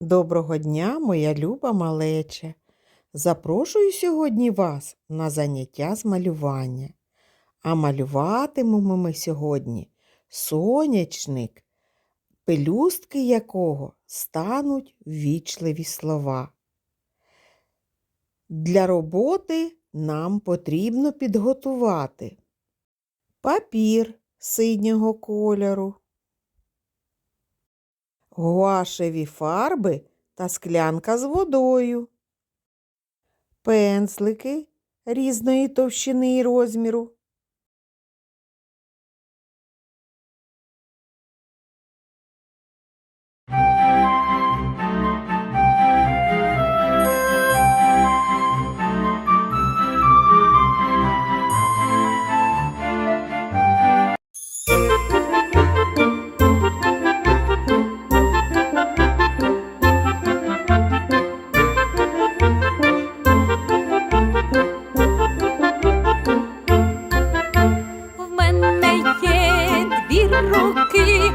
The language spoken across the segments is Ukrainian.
Доброго дня, моя люба малече. Запрошую сьогодні вас на заняття з малювання. А малюватимемо ми сьогодні сонячник, пелюстки якого стануть ввічливі слова. Для роботи нам потрібно підготувати папір синього кольору, гуашеві фарби та склянка з водою, пензлики різної товщини і розміру, руки,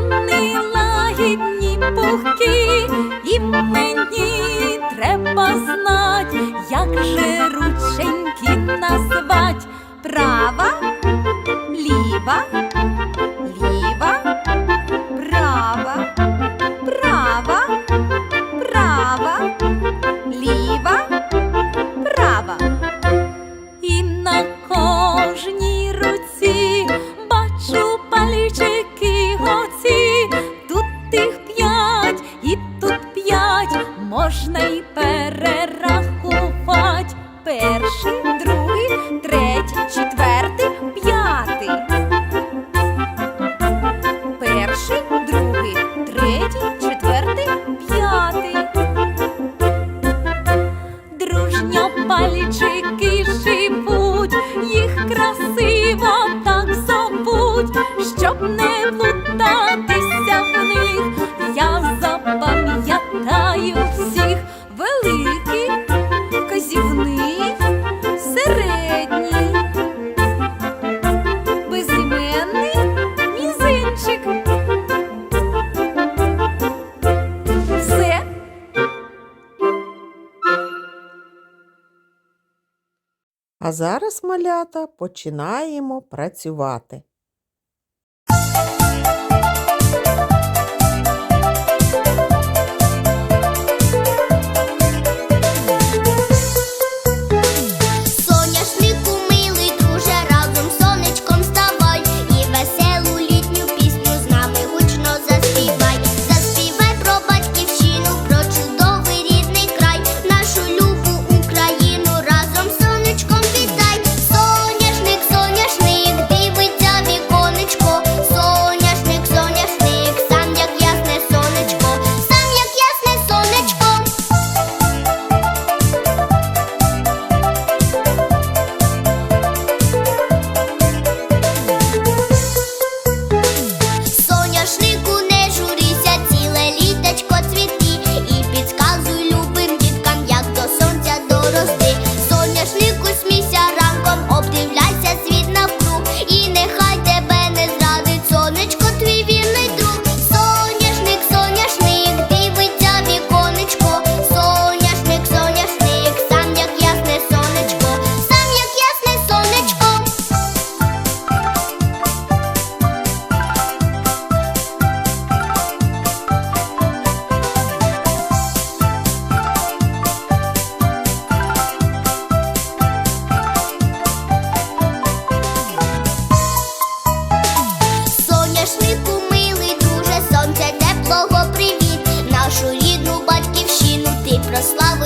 вони лагідні пухкі, і мені треба знать, як же рученьки назвать. Бачу гоці. Тут тих п'ять і тут п'ять можна й перерахувати. Перший, другий, третій, четвертий, щоб не плутатися в них, я запам'ятаю всіх великий, казівний, середній, безіменний, мізинчик. А зараз, малята, починаємо працювати. Сонця